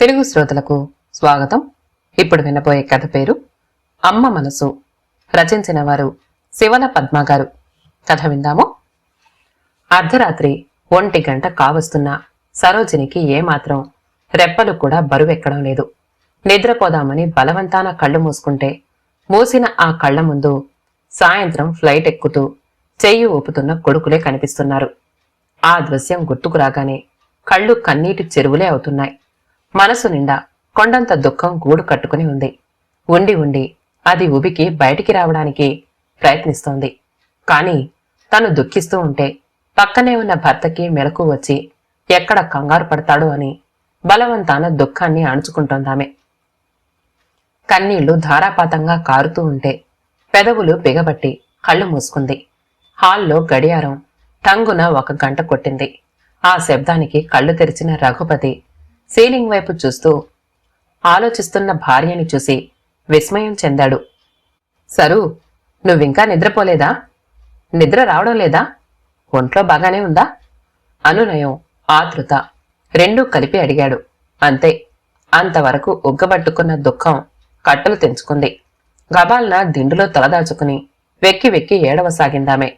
తెలుగు శ్రోతలకు స్వాగతం. ఇప్పుడు వినబోయే కథ పేరు అమ్మ మనసు రచించిన వారు శివన పద్మ గారు కథ విందాము. అర్ధరాత్రి ఒంటి గంట కావస్తున్న సరోజినికి ఏమాత్రం రెప్పలు కూడా బరువెక్కడం లేదు. నిద్రపోదామని బలవంతాన కళ్ళు మూసుకుంటే మూసిన ఆ కళ్ళ ముందు సాయంత్రం ఫ్లైట్ ఎక్కుతూ చెయ్యి ఊపుతున్న కొడుకులే కనిపిస్తున్నారు. ఆ దృశ్యం గుర్తుకు రాగానే కళ్ళు కన్నీటి చెరువులే అవుతున్నాయి. మనసు నిండా కొండంత దుఃఖం గూడు కట్టుకుని ఉంది. ఉండి ఉండి అది ఉబికి బయటికి రావడానికి ప్రయత్నిస్తోంది. కాని తను దుఃఖిస్తూ ఉంటే పక్కనే ఉన్న భర్తకి మెలకు వచ్చి ఎక్కడ కంగారు పడతాడు అని బలవంతాన దుఃఖాన్ని అణుచుకుంటోందామె. కన్నీళ్ళు ధారాపాతంగా కారుతూ ఉంటే పెదవులు బిగబట్టి కళ్ళు మూసుకుంది. హాల్లో గడియారం టంగున ఒక గంట కొట్టింది. ఆ శబ్దానికి కళ్ళు తెరిచిన రఘుపతి సీలింగ్ వైపు చూస్తూ ఆలోచిస్తున్న భార్యని చూసి విస్మయం చెందాడు. సరు నువ్వింకా నిద్రపోలేదా? నిద్ర రావడం లేదా? ఒంట్లో బాగానే ఉందా? అనునయం ఆతృత. రెండూ కలిపి అడిగాడు. అంతే. అంతవరకు ఉగ్గబట్టుకున్న దుఃఖం కట్టలు తెంచుకుంది. గబాల్న దిండులో తలదాచుకుని వెక్కి వెక్కి ఏడవసాగిందామె.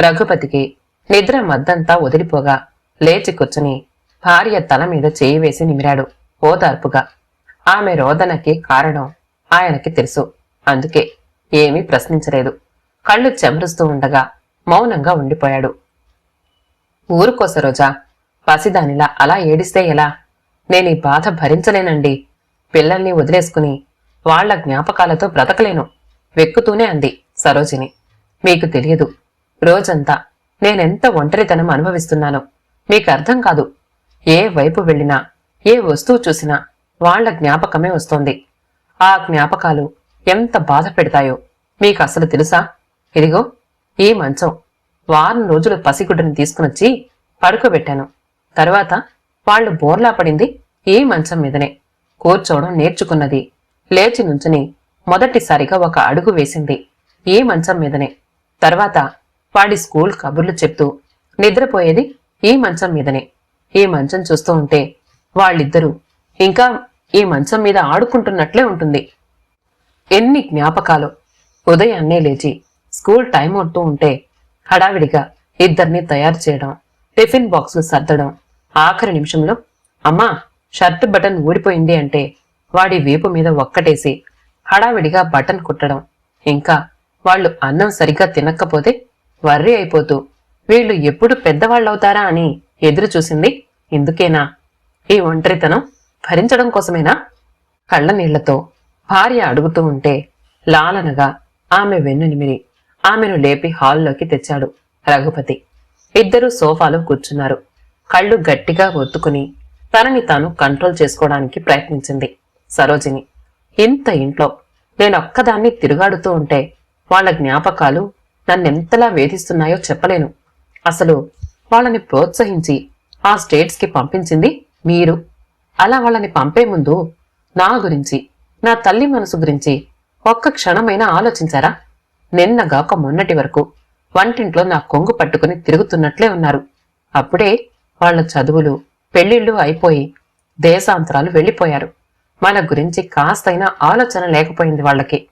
రఘుపతికి నిద్ర మద్దంతా వదిలిపోగా లేచి కూర్చుని భార్య తల మీద చేయి వేసి నిమిరాడు. ఓదార్పుగా ఆమె రోదనకి కారణం ఆయనకి తెలుసు. అందుకే ఏమీ ప్రశ్నించలేదు. కళ్ళు చెమరుస్తూ ఉండగా మౌనంగా ఉండిపోయాడు. ఊరుకోస రోజా పసిదానిలా అలా ఏడిస్తే ఎలా? నేను ఈ బాధ భరించలేనండి. పిల్లల్ని వదిలేసుకుని వాళ్ళ జ్ఞాపకాలతో బ్రతకలేను. వెక్కుతూనే అంది సరోజిని. మీకు తెలియదు. రోజంతా నేనెంత ఒంటరితనం అనుభవిస్తున్నానో. మీకు అర్థం కాదు. ఏ వైపు వెళ్ళినా ఏ వస్తువు చూసినా వాళ్ళ జ్ఞాపకమే వస్తోంది. ఆ జ్ఞాపకాలు ఎంత బాధ పెడతాయో మీకు అసలు తెలుసా? ఇదిగో ఈ మంచం. వారం రోజులు పసిగుడ్డని తీసుకునొచ్చి పడుకోబెట్టాను. తర్వాత వాళ్ళు బోర్లా పడింది ఈ మంచం మీదనే. కూర్చోవడం నేర్చుకున్నది. లేచి నుంచుని మొదటిసారిగా ఒక అడుగు వేసింది ఈ మంచం మీదనే. తర్వాత వాడి స్కూల్ కబుర్లు చెప్తూ నిద్రపోయేది ఈ మంచం మీదనే. ఈ మంచం చూస్తూ ఉంటే వాళ్ళిద్దరూ ఇంకా ఈ మంచం మీద ఆడుకుంటున్నట్లే ఉంటుంది. ఎన్ని జ్ఞాపకాలు. ఉదయాన్నే లేచి స్కూల్ టైం అవుతూ ఉంటే హడావిడిగా ఇద్దరిని తయారు చేయడం టిఫిన్ బాక్సులు సర్దడం ఆఖరి నిమిషంలో అమ్మా షర్ట్ బటన్ ఊడిపోయింది అంటే వాడి వీపు మీద ఒక్కటేసి హడావిడిగా బటన్ కుట్టడం. ఇంకా వాళ్ళు అన్నం సరిగ్గా తినకపోతే వర్రీ అయిపోతూ వీళ్ళు ఎప్పుడు పెద్దవాళ్ళవుతారా అని ఎదురు చూసింది ఎందుకేనా? ఈ ఒంటరితనం భరించడం కోసమేనా? కళ్ళ నీళ్ళతో భార్య అడుగుతూ ఉంటే లాలనగా ఆమె వెన్నునిమిరి ఆమెను లేపి హాల్లోకి తెచ్చాడు రఘుపతి. ఇద్దరూ సోఫాలో కూర్చున్నారు. కళ్ళు గట్టిగా ఒత్తుకుని తనని తాను కంట్రోల్ చేసుకోవడానికి ప్రయత్నించింది సరోజిని. ఇంత ఇంట్లో నేనొక్కదాన్ని తిరుగాడుతూ ఉంటే వాళ్ళ జ్ఞాపకాలు నన్నెంతలా వేధిస్తున్నాయో చెప్పలేను. అసలు వాళ్ళని ప్రోత్సహించి ఆ స్టేట్స్కి పంపించింది మీరు. అలా వాళ్ళని పంపే ముందు నా గురించి నా తల్లి మనసు గురించి ఒక్క క్షణమైనా ఆలోచించారా? నిన్నగాక మొన్నటి వరకు వంటింట్లో నా కొంగు పట్టుకుని తిరుగుతున్నట్లే ఉన్నారు. అప్పుడే వాళ్ళ చదువులు పెళ్ళిళ్ళు అయిపోయి దేశాంతరాలు వెళ్ళిపోయారు మన గురించి కాస్తైనా ఆలోచన లేకపోయింది వాళ్ళకి.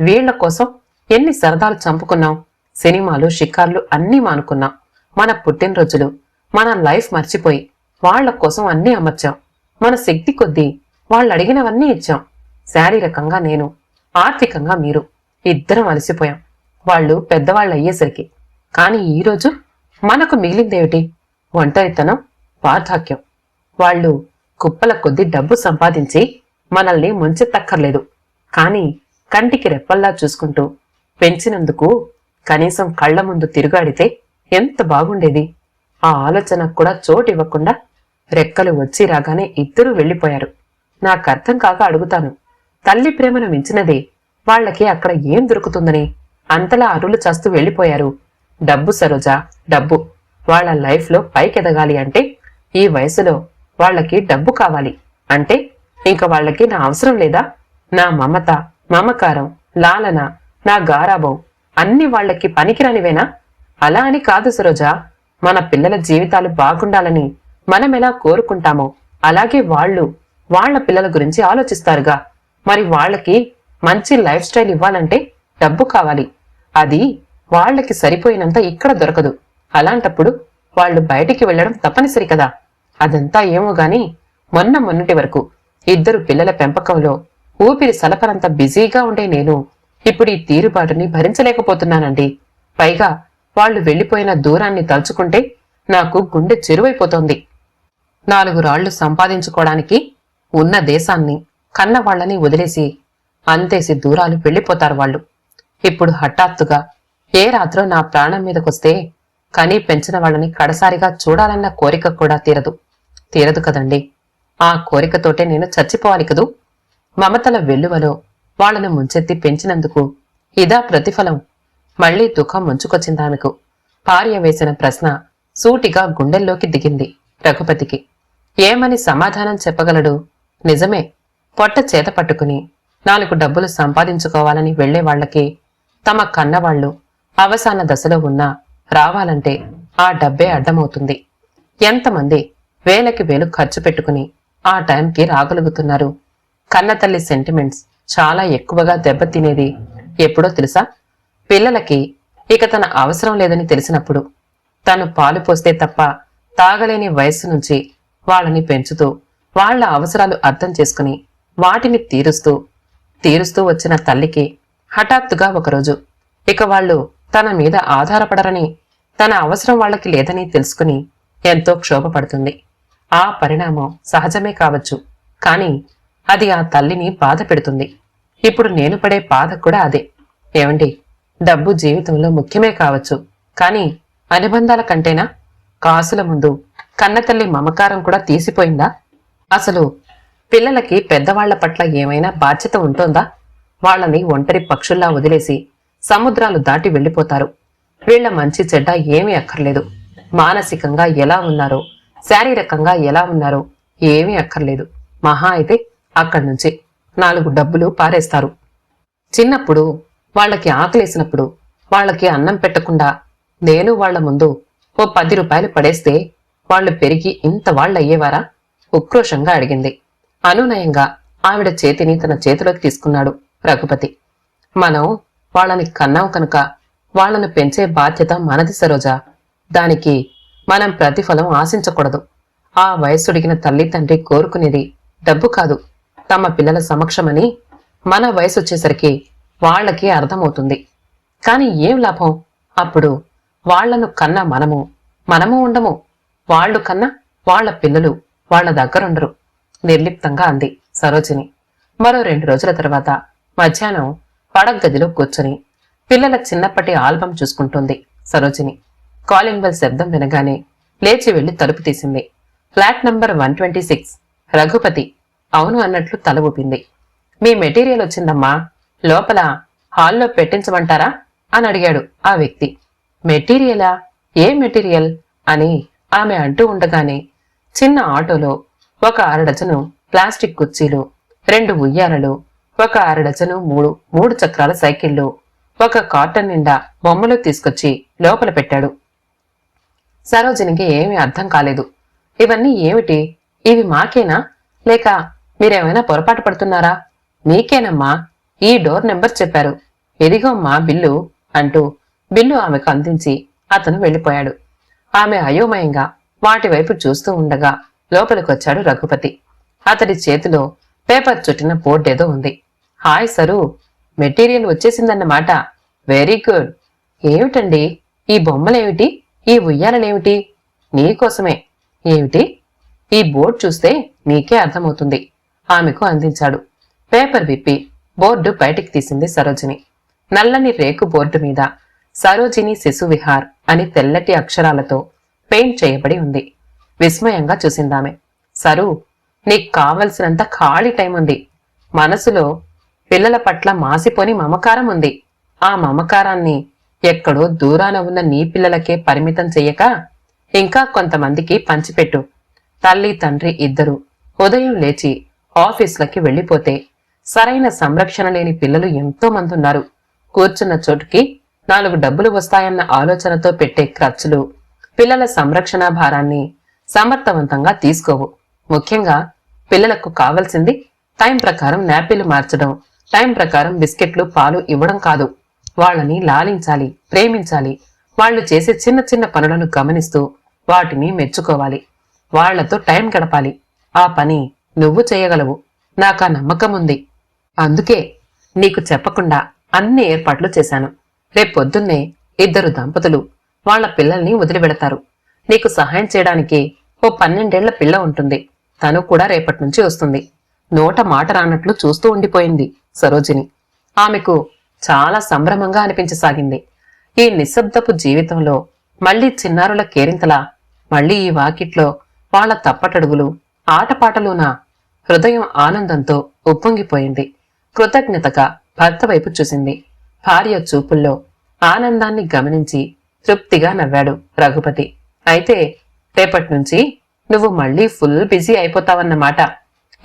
వీళ్ళ కోసం ఎన్ని సరదాలు చంపుకున్నాం సినిమాలు షికార్లు అన్నీ మానుకున్నాం. మన పుట్టినరోజులు మన లైఫ్ మర్చిపోయి వాళ్ళ కోసం అన్నీ అమర్చాం. మన శక్తి కొద్దీ వాళ్ళు అడిగినవన్నీ ఇచ్చాం. శారీరకంగా నేను ఆర్థికంగా మీరు ఇద్దరం అలసిపోయాం. వాళ్ళు పెద్దవాళ్ళు అయ్యేసరికి. కానీ ఈరోజు మనకు మిగిలిందేమిటి? ఒంటరితనం వార్ధాక్యం. వాళ్ళు కుప్పల కొద్ది డబ్బు సంపాదించి మనల్ని ముంచెత్తక్కర్లేదు కానీ కంటికి రెప్పల్లా చూసుకుంటూ పెంచినందుకు కనీసం కళ్ళ ముందు తిరుగాడితే ఎంత బాగుండేది. ఆ ఆలోచనకు కూడా చోటు ఇవ్వకుండా రెక్కలు వచ్చి రాగానే ఇద్దరూ వెళ్ళిపోయారు నాకర్థం కాక అడుగుతాను తల్లి ప్రేమను మించినదే వాళ్ళకి అక్కడ ఏం దొరుకుతుందని. అంతలా అరులు చస్తూ వెళ్ళిపోయారు డబ్బు సరోజా డబ్బు. వాళ్ళ లైఫ్లో పైకెదగాలి అంటే ఈ వయసులో వాళ్ళకి డబ్బు కావాలి అంటే ఇంక వాళ్ళకి నా అవసరం లేదా? నా మమత మమకారం లాలన నా గారాభం అన్ని వాళ్ళకి పనికిరానివేనా? అలా అని కాదు సురోజ. మన పిల్లల జీవితాలు బాగుండాలని మనమెలా కోరుకుంటామో అలాగే వాళ్ళు వాళ్ళ పిల్లల గురించి ఆలోచిస్తారుగా. మరి వాళ్ళకి మంచి లైఫ్ స్టైల్ ఇవ్వాలంటే డబ్బు కావాలి. అది వాళ్ళకి సరిపోయినంత ఇక్కడ దొరకదు. అలాంటప్పుడు వాళ్ళు బయటికి వెళ్ళడం తప్పనిసరి కదా. అదంతా ఏమో గాని మొన్న మొన్నటి వరకు ఇద్దరు పిల్లల పెంపకంలో ఊపిరి సలపనంత బిజీగా ఉండే నేను ఇప్పుడు ఈ తీరుబాటుని భరించలేకపోతున్నానండి. పైగా వాళ్ళు వెళ్ళిపోయిన దూరాన్ని తలుచుకుంటే నాకు గుండె చెరువైపోతోంది. నాలుగు రాళ్ళు సంపాదించుకోవడానికి ఉన్న దేశాన్ని కన్న వాళ్ళని వదిలేసి అంతేసి దూరాలు వెళ్ళిపోతారు వాళ్ళు. ఇప్పుడు హఠాత్తుగా ఏ రాత్రో నా ప్రాణం మీదకొస్తే కనీ పెంచిన వాళ్ళని కడసారిగా చూడాలన్న కోరిక కూడా తీరదు. తీరదు కదండి. ఆ కోరికతోటే నేను చచ్చిపోవాలి కదూ? మమతల వెల్లువలో వాళ్ళను ముంచెత్తి పెంచినందుకు ఇదా ప్రతిఫలం. మళ్ళీ దుఃఖం ముంచుకొచ్చిందామెకు భార్య వేసిన ప్రశ్న సూటిగా గుండెల్లోకి దిగింది రఘుపతికి. ఏమని సమాధానం చెప్పగలడు? నిజమే. పొట్ట చేత పట్టుకుని నాలుగు డబ్బులు సంపాదించుకోవాలని వెళ్ళేవాళ్ళకి తమ కన్నవాళ్ళు అవసాన దశలో ఉన్నా రావాలంటే ఆ డబ్బే అడ్డమవుతుంది. ఎంతమంది వేలకి వేలు ఖర్చు పెట్టుకుని ఆ టైంకి రాగలుగుతున్నారు? కన్నతల్లి సెంటిమెంట్స్ చాలా ఎక్కువగా దెబ్బతినేది ఎప్పుడో తెలుసా? పిల్లలకి ఇక తన అవసరం లేదని తెలిసినప్పుడు తను పాలు పోస్తే తప్ప తాగలేని వయస్సు నుంచి వాళ్ళని పెంచుతూ వాళ్ళ అవసరాలు అర్థం చేసుకుని వాటిని తీరుస్తూ తీరుస్తూ వచ్చిన తల్లికి హఠాత్తుగా ఒకరోజు ఇక వాళ్ళు తన మీద ఆధారపడరని తన అవసరం వాళ్ళకి లేదని తెలుసుకుని ఎంతో క్షోభపడుతుంది. ఆ పరిణామం సహజమే కావచ్చు కానీ అది ఆ తల్లిని బాధ పెడుతుంది. ఇప్పుడు నేను పడే బాధ కూడా అదే. ఏమండి డబ్బు జీవితంలో ముఖ్యమే కావచ్చు. కానీ అనుబంధాల కంటేనా? కాసుల ముందు కన్నతల్లి మమకారం కూడా తీసిపోయిందా? అసలు పిల్లలకి పెద్దవాళ్ళ పట్ల ఏమైనా బాధ్యత ఉంటోందా? వాళ్ళని ఒంటరి పక్షుల్లా వదిలేసి సముద్రాలు దాటి వెళ్ళిపోతారు. వీళ్ళ మంచి చెడ్డ ఏమీ అక్కర్లేదు. మానసికంగా ఎలా ఉన్నారో? శారీరకంగా ఎలా ఉన్నారో? ఏమీ అక్కర్లేదు. మహా అయితే అక్కడి నుంచి నాలుగు డబ్బులు పారేస్తారు. చిన్నప్పుడు వాళ్ళకి ఆకలేసినప్పుడు వాళ్ళకి అన్నం పెట్టకుండా నేను వాళ్ళ ముందు ఓ పది రూపాయలు పడేస్తే వాళ్ళు పెరిగి ఇంత వాళ్ళయ్యేవారా? ఉక్రోషంగా అడిగింది. అనునయంగా ఆవిడ చేతిని తన చేతిలోకి తీసుకున్నాడు రఘుపతి. మనం వాళ్ళని కన్నాం కనుక వాళ్ళను పెంచే బాధ్యత మనది సరోజా. దానికి మనం ప్రతిఫలం ఆశించకూడదు. ఆ వయస్సుడిగిన తల్లి తండ్రి కోరుకునేది డబ్బు కాదు. తమ పిల్లల సమక్షమని మన వయసు వచ్చేసరికి వాళ్ళకి అర్థమవుతుంది. కాని ఏం లాభం? అప్పుడు వాళ్ళను కన్నా మనము మనము ఉండము. వాళ్ళు కన్నా వాళ్ళ పిల్లలు వాళ్ళ దగ్గరుండరు. నిర్లిప్తంగా అంది సరోజిని. మరో రెండు రోజుల తర్వాత మధ్యాహ్నం పడగదిలో కూర్చొని పిల్లల చిన్నప్పటి ఆల్బం చూసుకుంటోంది సరోజిని. కాలింగ్ బెల్ శబ్దం వినగానే లేచి వెళ్ళి తలుపు తీసింది. Flat number one twenty six Raghupati అవును అన్నట్లు తల ఊపింది. మీ మెటీరియల్ వచ్చిందమ్మా. లోపల హాల్లో పెట్టించమంటారా? అని అడిగాడు ఆ వ్యక్తి. మెటీరియలా? ఏ మెటీరియల్? అని ఆమె అంటూ ఉండగానే చిన్న ఆటోలో ఒక అరడజను ప్లాస్టిక్ కుర్చీలు రెండు ఉయ్యాలలు ఒక అరడజను మూడు మూడు చక్రాల సైకిళ్ళు ఒక కాటన్ నిండా బొమ్మలు తీసుకొచ్చి లోపల పెట్టాడు. సరోజినికి ఏమీ అర్థం కాలేదు. ఇవన్నీ ఏమిటి? ఇవి మాకేనా? లేక మీరేమైనా పొరపాటు పడుతున్నారా? మీకేనమ్మా? ఈ డోర్ నెంబర్ చెప్పారు. ఎదిగోమ్మా బిల్లు అంటూ బిల్లు ఆమెకు అందించి అతను వెళ్ళిపోయాడు. ఆమె అయోమయంగా వాటి వైపు చూస్తూ ఉండగా లోపలికొచ్చాడు రఘుపతి. అతడి చేతిలో పేపర్ చుట్టిన బోర్డేదో ఉంది. హాయ్ సరు మెటీరియల్ వచ్చేసిందన్నమాట వెరీ గుడ్. ఏమిటండి? ఈ బొమ్మలేమిటి? ఈ ఉయ్యాలలేమిటి? నీకోసమే ఏమిటి? ఈ బోర్డు చూస్తే నీకే అర్థమవుతుంది ఆమెకు అందించాడు. పేపర్ విప్పి బోర్డు బయటికి తీసింది సరోజిని. నల్లని రేకు బోర్డు మీద సరోజిని శిశు విహార్ అని తెల్లటి అక్షరాలతో పెయింట్ చేయబడి ఉంది. విస్మయంగా చూసిందామె. సరు నీకు కావలసినంత ఖాళీ టైం ఉంది. మనసులో పిల్లల పట్ల మాసిపోని మమకారం ఉంది. ఆ మమకారాన్ని ఎక్కడో దూరాన ఉన్న నీ పిల్లలకే పరిమితం చెయ్యక ఇంకా కొంతమందికి పంచిపెట్టు. తల్లి తండ్రి ఇద్దరు ఉదయం లేచి ఆఫీసులకి వెళ్ళిపోతే సరైన సంరక్షణ లేని పిల్లలు ఎంతో మంది ఉన్నారు. కూర్చున్న చోటుకి నాలుగు డబ్బులు వస్తాయన్న ఆలోచనతో పెట్టే ఖర్చులు. పిల్లల సంరక్షణ భారాన్ని సమర్థవంతంగా తీసుకోవు. ముఖ్యంగా పిల్లలకు కావలసింది టైం ప్రకారం నాపిల్ మార్చడం టైం ప్రకారం బిస్కెట్లు పాలు ఇవ్వడం కాదు. వాళ్ళని లాలించాలి ప్రేమించాలి. వాళ్ళు చేసే చిన్న చిన్న పనులను గమనిస్తూ వాటిని మెచ్చుకోవాలి. వాళ్ళతో టైం గడపాలి. ఆ పని నువ్వు చేయగలవు. నాకా నమ్మకం ఉంది అందుకే నీకు చెప్పకుండా అన్ని ఏర్పాట్లు చేశాను. రేపొద్దున్నే ఇద్దరు దంపతులు వాళ్ళ పిల్లల్ని వదిలిపెడతారు. నీకు సహాయం చేయడానికి ఓ పన్నెండేళ్ళ పిల్ల ఉంటుంది. తను కూడా రేపటి నుంచి వస్తుంది. నోట మాట రానట్లు చూస్తూ ఉండిపోయింది సరోజిని. ఆమెకు చాలా సంభ్రమంగా అనిపించసాగింది. ఈ నిశ్శబ్దపు జీవితంలో మళ్ళీ చిన్నారుల కేరింతలా మళ్ళీ ఈ వాకిట్లో వాళ్ళ తప్పటడుగులు ఆటపాటలున హృదయం ఆనందంతో ఉప్పొంగిపోయింది. కృతజ్ఞతగా భర్త వైపు చూసింది. భార్య చూపుల్లో ఆనందాన్ని గమనించి తృప్తిగా నవ్వాడు రఘుపతి. అయితే రేపటి నుంచి నువ్వు మళ్ళీ ఫుల్ బిజీ అయిపోతావన్నమాట.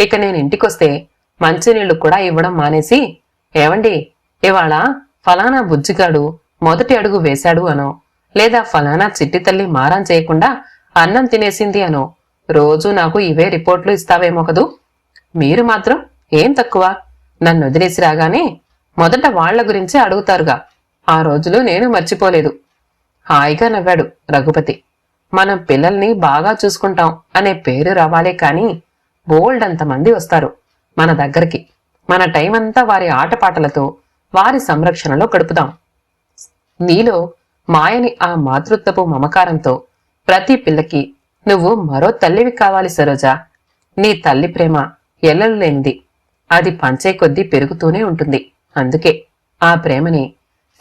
ఇక నేను ఇంటికొస్తే మంచినీళ్ళు కూడా ఇవ్వడం మానేసి ఏమండి ఇవాళ ఫలానా బుజ్జిగాడు మొదటి అడుగు వేశాడు అనో లేదా ఫలానా చిట్టి తల్లి మారం చేయకుండా అన్నం తినేసింది అనో రోజు నాకు ఇవే రిపోర్ట్లు ఇస్తావేమో కదూ? మీరు మాత్రం ఏం తక్కువ? నన్ను వదిలేసి రాగానే మొదట వాళ్ళ గురించి అడుగుతారుగా. ఆ రోజులు నేను మర్చిపోలేదు. హాయిగా నవ్వాడు రఘుపతి. మనం పిల్లల్ని బాగా చూసుకుంటాం అనే పేరు రావాలే కానీ బోల్డ్ అంతమంది వస్తారు మన దగ్గరికి. మన టైం అంతా వారి ఆటపాటలతో వారి సంరక్షణలో గడుపుదాం. నీలో మాయని ఆ మాతృత్వపు మమకారంతో ప్రతి పిల్లకి నువ్వు మరో తల్లివి కావాలి సరోజా. నీ తల్లి ప్రేమ ఎల్లలు లేనిది. అది పంచే కొద్దీ పెరుగుతూనే ఉంటుంది. అందుకే ఆ ప్రేమని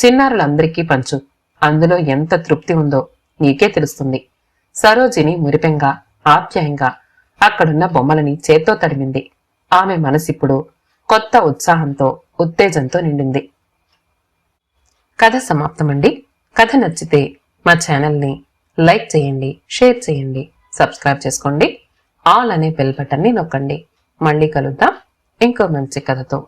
చిన్నారులందరికీ పంచు. అందులో ఎంత తృప్తి ఉందో నీకే తెలుస్తుంది. సరోజిని మురిపెంగా ఆప్యాయంగా అక్కడున్న బొమ్మలని చేత్తో తడిమింది ఆమె మనసిప్పుడు కొత్త ఉత్సాహంతో ఉత్తేజంతో నిండింది. కథ సమాప్తమండి. కథ నచ్చితే మా ఛానల్ని లైక్ చేయండి షేర్ చేయండి సబ్స్క్రైబ్ చేసుకోండి. ఆల్ అనే బెల్ బటన్ని నొక్కండి. మళ్ళీ కలుద్దాం. ఇంకో మంచి కథతో